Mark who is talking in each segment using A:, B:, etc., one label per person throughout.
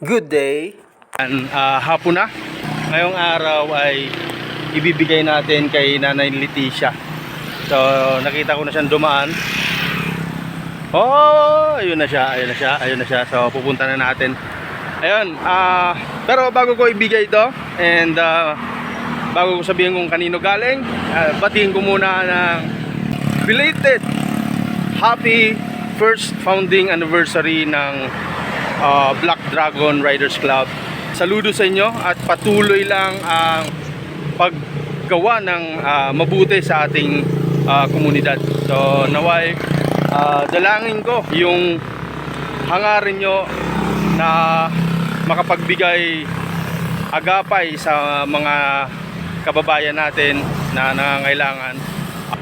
A: Good day. Uh, hapon na. Ngayong araw ay ibibigay natin kay Nanay Leticia. So, nakita ko na siyang dumaan. Oh, ayun na siya, ayun na siya, ayun na siya. So, pupunta na natin. Ayun, ah, pero bago ko ibigay ito and ah, bago ko sabihin kung kanino galing, ah, batiin ko muna ng belated happy first founding anniversary ng uh, Black Dragon Riders Club. Saludo sa inyo at patuloy lang ang paggawa ng uh, mabuti sa ating uh, komunidad. So naway uh, dalangin ko yung hangarin nyo na makapagbigay agapay sa mga kababayan natin na nangangailangan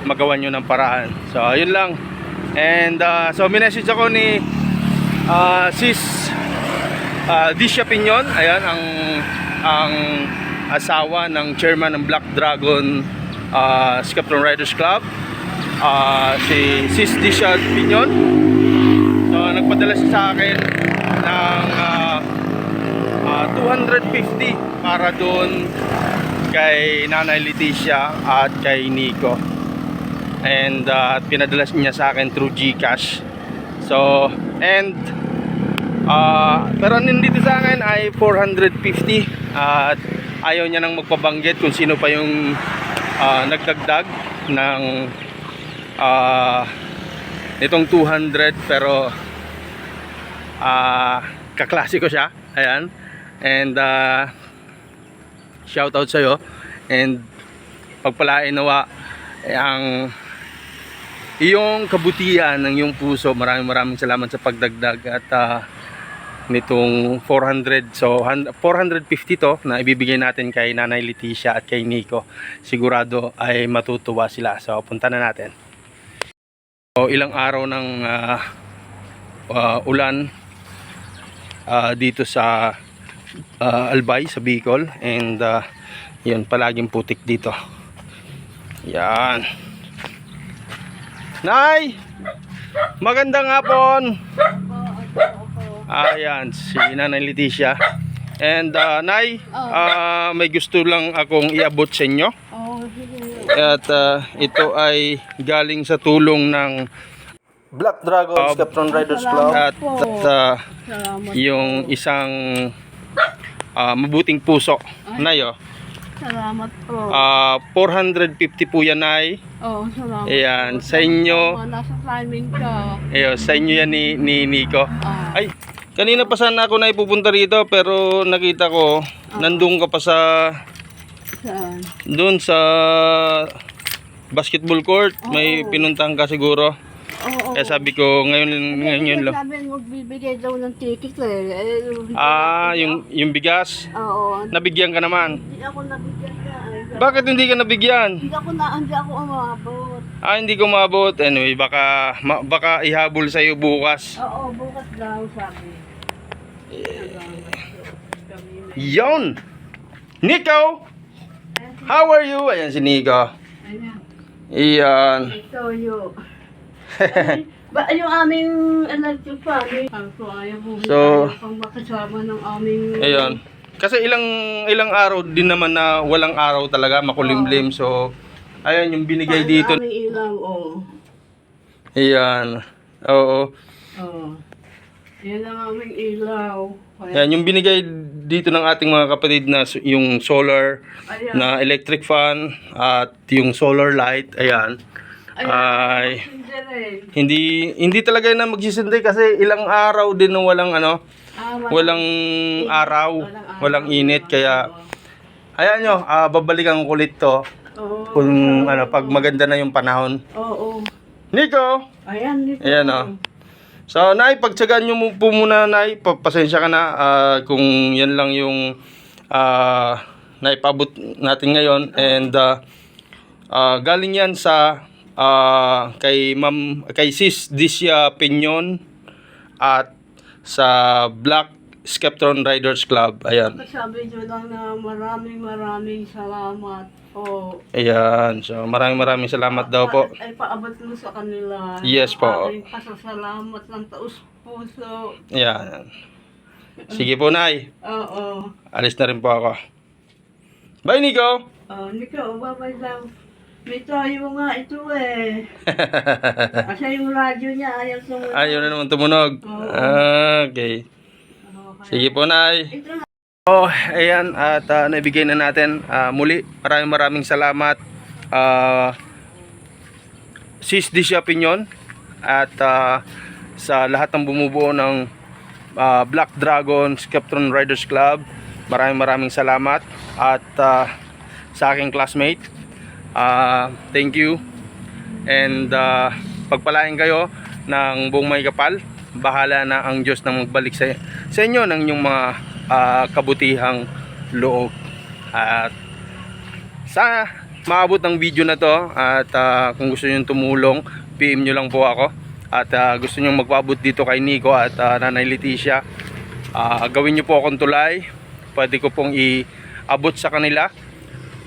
A: magawa nyo ng paraan. So, ayun lang. And, uh, so, minessage ako ni uh, Sis uh, Disha Pinyon. Ayan, ang, ang asawa ng chairman ng Black Dragon uh, Skeptron Riders Club. Uh, si Sis Disha Pinyon. So, nagpadala siya sa akin ng uh, uh, 250 para doon kay Nanay Leticia at kay Nico and uh, pinadala niya sa akin through GCash so and uh, pero nandito sa akin ay 450 at ayaw niya nang magpabanggit kung sino pa yung uh, nagdagdag ng uh, nitong 200 pero uh, kaklase ko siya. Ayan. And uh, shout out sa'yo. And pagpalain nawa ang iyong kabutihan ng iyong puso. Maraming maraming salamat sa pagdagdag at ah, nitong 400 so han- 450 to na ibibigay natin kay Nanay Leticia at kay Nico. Sigurado ay matutuwa sila. So punta na natin. So ilang araw ng ah, ah, ulan ah, dito sa ah, Albay sa Bicol. And ah, yun palaging putik dito. Yan. Nay! Magandang hapon! Ayan, si Nanay Leticia. And uh, Nay, ah, may gusto lang akong iabot sa inyo.
B: Oh.
A: At ah, ito ay galing sa tulong ng Black Dragon Skeptron Riders Club at, at ah,
B: Salamat.
A: yung isang ah, mabuting puso. Nay, oh.
B: Salamat po.
A: Ah, 450 po yan, Nay.
B: oh, salamat.
A: Ayan, sa inyo.
B: Nasa timing ka.
A: Ayun, sa inyo yan ni, ni Nico.
B: Ah,
A: Ay, kanina pa sana ako na ipupunta rito pero nakita ko nandun ka pa sa
B: saan?
A: doon sa basketball court. May pinuntahan ka siguro.
B: Oo.
A: Kaya sabi ko ngayon ngayon yun lang.
B: Sabi magbibigay daw ng ticket eh. eh
A: Ah, yung yung bigas.
B: Oo.
A: Nabigyan ka naman.
B: Hindi ako nabigyan ka.
A: Bakit hindi ka nabigyan?
B: Hindi ako na, hindi ako umabot.
A: Ah, hindi ko maabot. Anyway, baka ma- baka ihabol sa iyo bukas.
B: Oo, bukas daw sabi.
A: Yon. Nico, how are you? Ayan si Nico.
B: Ayan.
A: Iyan.
B: Ito yung... ba, yung aming fan, eh. Ang so, pang makasama ng aming...
A: Ayun. Kasi ilang ilang araw din naman na walang araw talaga, makulimlim. So, ayun yung binigay dito.
B: Ang ilaw, oh.
A: Ayan. Oo.
B: Oh. Yan ang aming ilaw. Kaya,
A: Ayan, yung binigay dito ng ating mga kapatid na s- yung solar
B: ayan.
A: na electric fan at yung solar light. Ayan. Ay,
B: Hindi rin.
A: hindi hindi talaga na magsisindi kasi ilang araw din na walang ano,
B: Ah, wala.
A: walang araw, walang init kaya ayan nyo, ah, babalikan ko ulit to
B: Oo.
A: kung ano pag maganda na yung panahon.
B: Oo.
A: Nico,
B: Ayan, dito.
A: Ayan, oh. So, Nay, pagtsagaan nyo po muna, Nay. Pa- Pasensya ka na ah, kung yan lang yung ah, naipabot natin ngayon. And ah, ah, galing yan sa ah, kay Ma'am, kay Sis Disya Pinyon at sa Black Skeptron Riders Club. Ayan.
B: Sabi nyo lang na maraming maraming salamat po.
A: Ayan. So, maraming maraming salamat daw po.
B: Ay, paabot mo sa kanila.
A: Yes po.
B: Ang aking pasasalamat ng taus puso.
A: Ayan. Sige po, Nay.
B: Oo.
A: Alis na rin po ako. Bye, Nico!
B: Oh, Nico, babay lang. May tayo nga ito eh. Kasi yung radyo niya ayaw sumunod.
A: Ayaw na naman tumunog. Ah, Okay. Sige po, Nay. Oh, ayan at ah, naibigay na natin Ah, muli. Maraming maraming salamat. Ah, Sis Dish Opinion at ah, sa lahat ng bumubuo ng ah, Black Dragon Skeptron Riders Club. Maraming maraming salamat at ah, sa aking classmate. Ah, thank you. And ah, pagpalain kayo ng buong may kapal. Bahala na ang Diyos na magbalik sa, sa inyo ng inyong mga ah, kabutihang loob. At sa maabot ng video na to at ah, kung gusto niyo tumulong, PM nyo lang po ako. At ah, gusto niyo magpaabot dito kay Nico at ah, Nanay Leticia, ah, gawin niyo po akong tulay. Pwede ko pong iabot sa kanila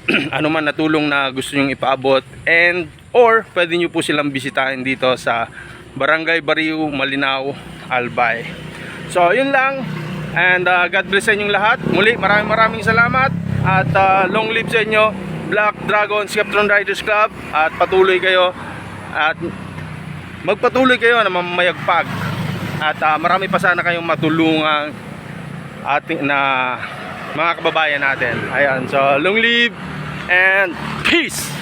A: ano man na na gusto nyong ipaabot and or pwede nyo po silang bisitahin dito sa Barangay Bariu, Malinaw, Albay. So, yun lang. And uh, God bless sa inyong lahat. Muli, maraming maraming salamat. At uh, long live sa inyo, Black Dragon Skeptron Riders Club. At patuloy kayo. At magpatuloy kayo na mamayagpag. At uh, marami pa sana kayong matulungang ating na mga kababayan natin. Ayan, so long live and peace!